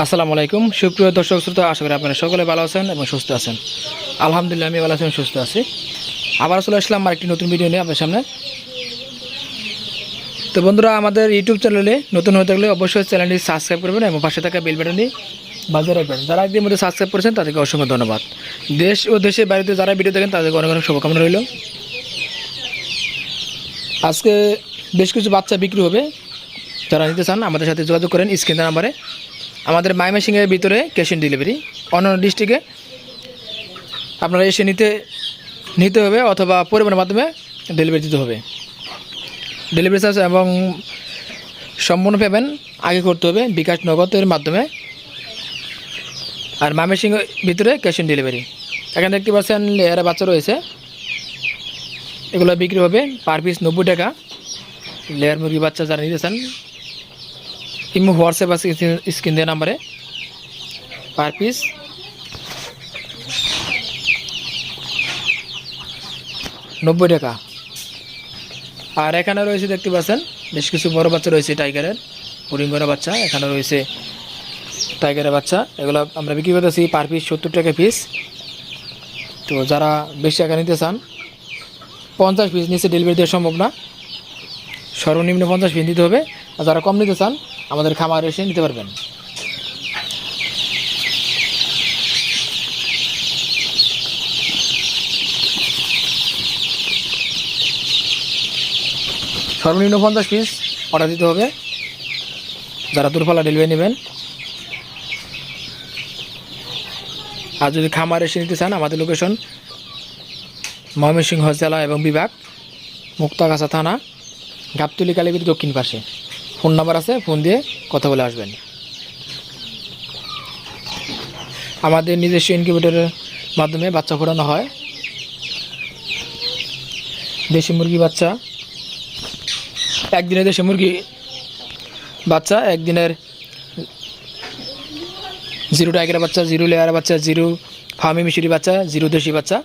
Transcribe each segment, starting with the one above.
আসসালামু আলাইকুম। সুপ্রিয় দর্শক শ্রোতা, আশা করি আপনারা সকলে ভালো আছেন এবং সুস্থ আছেন। আলহামদুলিল্লাহ, আমি ভালো আছি সুস্থ আছি। আবার চলে আসলাম আমার একটি নতুন ভিডিও নিয়ে আপনার সামনে। তো বন্ধুরা, আমাদের ইউটিউব চ্যানেলে নতুন হয়ে থাকলে অবশ্যই চ্যানেলটি সাবস্ক্রাইব করবেন এবং পাশে থাকা বেল বাটনটি বাজিয়ে রাখবেন। যারা একদিন মধ্যে সাবস্ক্রাইব করেছেন, তাদেরকে অসংখ্য ধন্যবাদ। দেশ ও দেশের বাড়িতে যারা ভিডিও দেখেন, তাদেরকে অনেক অনেক শুভকামনা রইল। আজকে বেশ কিছু বাচ্চা বিক্রি হবে। যারা নিতে চান, আমাদের সাথে যোগাযোগ করেন স্ক্রিন নাম্বারে। আমাদের মাইমেসিংয়ের ভিতরে ক্যাশ অন ডেলিভারি। অন্যান্য ডিস্ট্রিক্টে আপনারা এসে নিতে নিতে হবে অথবা পরিবহনের মাধ্যমে ডেলিভারি দিতে হবে। ডেলিভারি চার্জ এবং সম্পূর্ণ পেমেন্ট আগে করতে হবে বিকাশ নগদের মাধ্যমে। আর মাইমেসিংয়ের ভিতরে ক্যাশ অন ডেলিভারি। এখানে দেখতে পাচ্ছেন লেয়ারে বাচ্চা রয়েছে। এগুলো বিক্রি হবে পার পিস নব্বই টাকা। লেয়ার মুরগি বাচ্চা যারা নিতে চান ইমো হোয়াটসঅ্যাপ আছে, স্ক্রিন দেওয়া নাম্বারে। Per piece. নব্বই টাকা। আর এখানে রয়েছে, দেখতে পাচ্ছেন, বেশ কিছু বড় বাচ্চা রয়েছে টাইগারের হরিঙ্গরা বাচ্চা। এখানে রয়েছে টাইগারের বাচ্চা। এগুলো আমরা বিক্রি করতেছি পার পিস সত্তর টাকা পিস। তো যারা বেশি টাকা নিতে চান, পঞ্চাশ পিস নিচে ডেলিভারি দেওয়া সম্ভব না। সর্বনিম্ন পঞ্চাশ পিস নিতে হবে। আর যারা কম নিতে চান আমাদের খামার এসে নিতে পারবেন। সর্বনিম্ন পঞ্চাশ পিস অর্ডার দিতে হবে। যারা দূরপাল্লা ডেলিভারি নেবেন। আর যদি খামার এসে নিতে চান, আমাদের লোকেশন ময়মনসিংহ জেলা এবং বিভাগ, মুক্তাগাছা থানা, গাবতলি কালীবির দক্ষিণ পাশে। ফোন নাম্বার আছে, ফোন দিয়ে কথা বলে আসবেন। আমাদের নিজস্ব ইনকিউবেটরের মাধ্যমে বাচ্চা ফোটানো হয়। দেশি মুরগি বাচ্চা। একদিনের দেশি মুরগি বাচ্চা, একদিনের জিরো টাইগার বাচ্চা, জিরো লেয়ার বাচ্চা, জিরো ফার্মি মিশরি বাচ্চা, জিরো দেশি বাচ্চা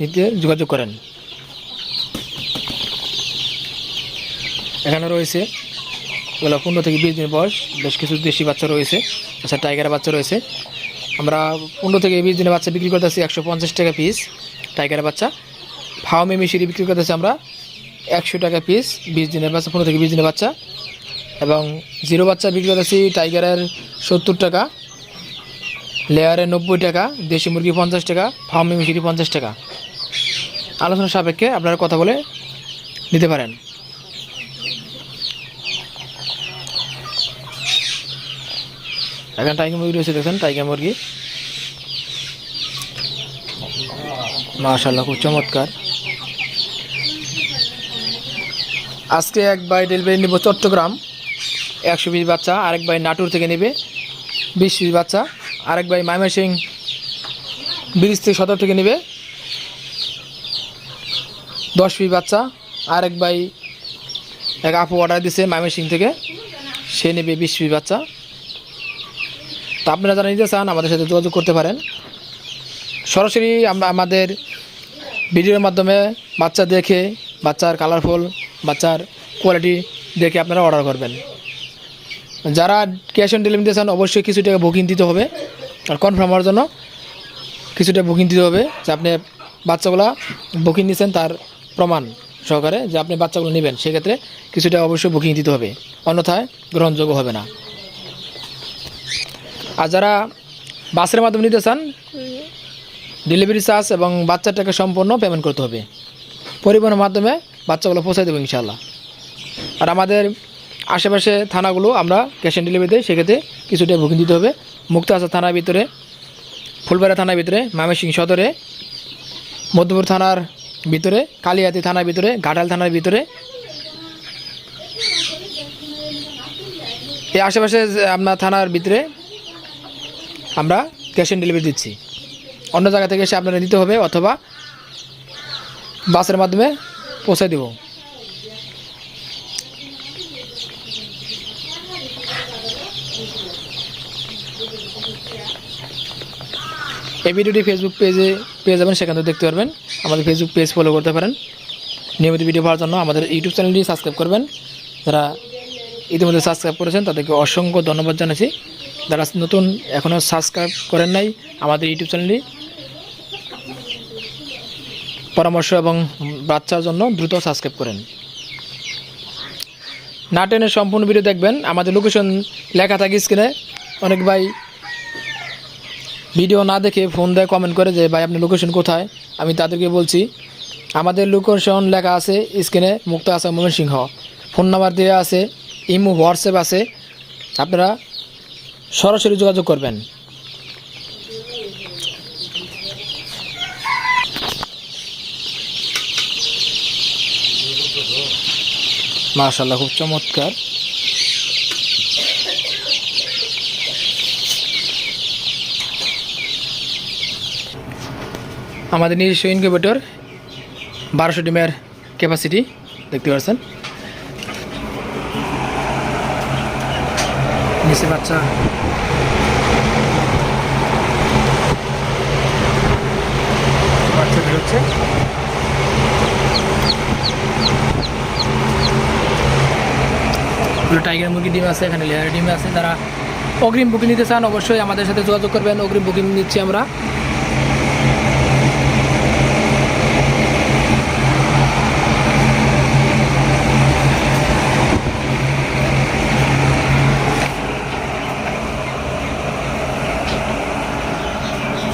নিতে যোগাযোগ করেন। এখানে রয়েছে এগুলো পনেরো থেকে বিশ দিন বয়স, বেশ কিছু দেশি বাচ্চা রয়েছে আচ্ছা টাইগার বাচ্চা রয়েছে। আমরা পনেরো থেকে বিশ দিনের বাচ্চা বিক্রি করতেছি একশো পঞ্চাশ টাকা পিস টাইগার বাচ্চা। ফার্মে মিশিয়ে বিক্রি করতেছি আমরা একশো টাকা পিস বিশ দিনের বাচ্চা, পনেরো থেকে বিশ দিনের বাচ্চা। এবং জিরো বাচ্চা বিক্রি করতেছি টাইগারের সত্তর টাকা, লেয়ারের নব্বই টাকা, দেশি মুরগি পঞ্চাশ টাকা ফার্মে মিশিয়ে পঞ্চাশ টাকা। আলোচনা সাপেক্ষে আপনারা কথা বলে নিতে পারেন। এখানে টাইগার মুরগি রয়েছে, দেখেন টাইগার মুরগি। মাশাল্লাহ খুব চমৎকার। আজকে এক বাই ডেলিভারি নেব চট্টগ্রাম, একশো পিস বাচ্চা, আরেক বাই নাটুর থেকে নেবে বিশ পিস বাচ্চা, আরেক বাই মাইমাসিং ব্রিজ থেকে সদর থেকে নেবে দশ পিস বাচ্চা, আরেক বাই এক আপু অর্ডার দিছে মাইমাসিং থেকে, সে নেবে বিশ পিস বাচ্চা। তা আপনারা যারা নিতে চান, আমাদের সাথে যোগাযোগ করতে পারেন। সরাসরি আমরা আমাদের ভিডিওর মাধ্যমে বাচ্চা দেখে, বাচ্চার কালারফুল বাচ্চার কোয়ালিটি দেখে আপনারা অর্ডার করবেন। যারা ক্যাশ অন ডেলিভারি চান, অবশ্যই কিছু টাকা বুকিং দিতে হবে। আর কনফার্ম হওয়ার জন্য কিছুটা বুকিং দিতে হবে যে আপনি বাচ্চাগুলো বুকিং নিয়েছেন তার প্রমাণ সহকারে যে আপনি বাচ্চাগুলো নেবেন। সেক্ষেত্রে কিছুটা অবশ্যই বুকিং দিতে হবে। অন্যথায় গ্রহণযোগ্য হবে না। আর যারা বাসের মাধ্যমে নিতে চান ডেলিভারি চার্জ এবং বাচ্চাটাকে সম্পূর্ণ পেমেন্ট করতে হবে। পরিবহনের মাধ্যমে বাচ্চাগুলো পৌঁছায় দেবো ইনশাল্লাহ আর আমাদের আশেপাশে থানাগুলো আমরা ক্যাশ অন ডেলিভারি দিই, সেক্ষেত্রে কিছুটা বুকিং দিতে হবে। মুক্তাহাসা থানার ভিতরে, ফুলবাড়া থানার ভিতরে ময়মনসিং সদরে মধ্যপুর থানার ভিতরে, কালিয়াতি থানার ভিতরে, ঘাটাল থানার ভিতরে। এই আশেপাশে আপনার থানার ভিতরে আমরা ক্যাশ অন ডেলিভারি দিচ্ছি। অন্য জায়গা থেকে এসে আপনারা দিতে হবে অথবা বাসের মাধ্যমে পৌঁছে দেব। এই ভিডিওটি ফেসবুক পেজে পেয়ে যাবেন, সেখান থেকে দেখতে পারবেন। আমাদের ফেসবুক পেজ ফলো করতে পারেন। নিয়মিত ভিডিও পাওয়ার জন্য আমাদের ইউটিউব চ্যানেলটি সাবস্ক্রাইব করবেন। যারা ইতিমধ্যে সাবস্ক্রাইব করেছেন, তাদেরকে অসংখ্য ধন্যবাদ জানাচ্ছি। যারা নতুন এখনও সাবস্ক্রাইব করেন নাই, আমাদের ইউটিউব চ্যানেলটি পরামর্শ এবং বাচ্চার জন্য দ্রুত সাবস্ক্রাইব করেন। না টেনে সম্পূর্ণ ভিডিও দেখবেন। আমাদের লোকেশন লেখা থাকে স্ক্রিনে অনেক ভাই ভিডিও না দেখে ফোন দেয় কমেন্ট করে যে, ভাই আপনার লোকেশন কোথায়? আমি তাদেরকে বলছি, আমাদের লোকেশন লেখা আছে স্ক্রিনে মুক্ত আছে ময়মনসিংহ ফোন নাম্বার দেওয়া আছে, ইমো হোয়াটসঅ্যাপ আছে। আপনারা সরাসরি যোগাযোগ করবেন। মার্শাল্লাহ খুব চমৎকার। আমাদের নিজস্ব ইনকিউবেটর বারোশো ডিমের ক্যাপাসিটি দেখতে পাচ্ছেন। নিচে বাচ্চা বেরোচ্ছে এগুলো টাইগার মুরগি ডিম আছে, এখানে লেয়ার ডিম আছে, তারা অগ্রিম বুকিং নিতে চান, অবশ্যই আমাদের সাথে যোগাযোগ করবেন, অগ্রিম বুকিং নিচ্ছি আমরা।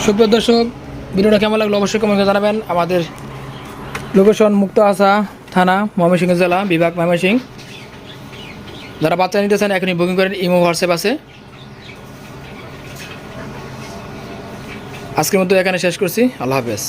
সুপ্রিয় দর্শক, ভিডিওটা কেমন লাগল অবশ্যই কমেন্ট জানাবেন। আমাদের লোকেশন মুক্ত আসা থানা, ময়মনসিংহ জেলা, বিভাগ ময়মনসিংহ। যারা বাচ্চা নিতে চান, এখনই বুকিং করেন। ইমো হোয়াটসঅ্যাপ আছে। আজকের মতো এখানে শেষ করছি। আল্লাহ হাফেজ।